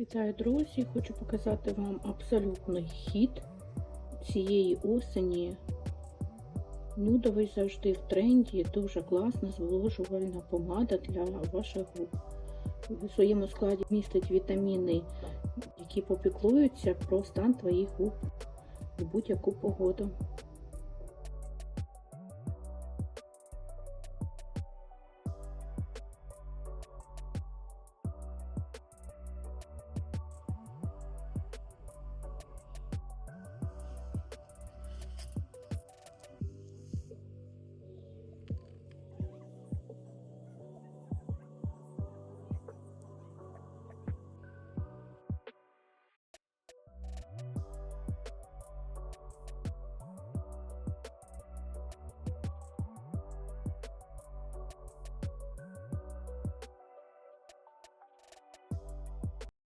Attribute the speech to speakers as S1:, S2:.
S1: Вітаю, друзі! Хочу показати вам абсолютний хід цієї осені. Нюдовий завжди в тренді, дуже класна зволожувальна помада для ваших губ. У своєму складі містить вітаміни, які попіклуються про стан твоїх губ у будь-яку погоду.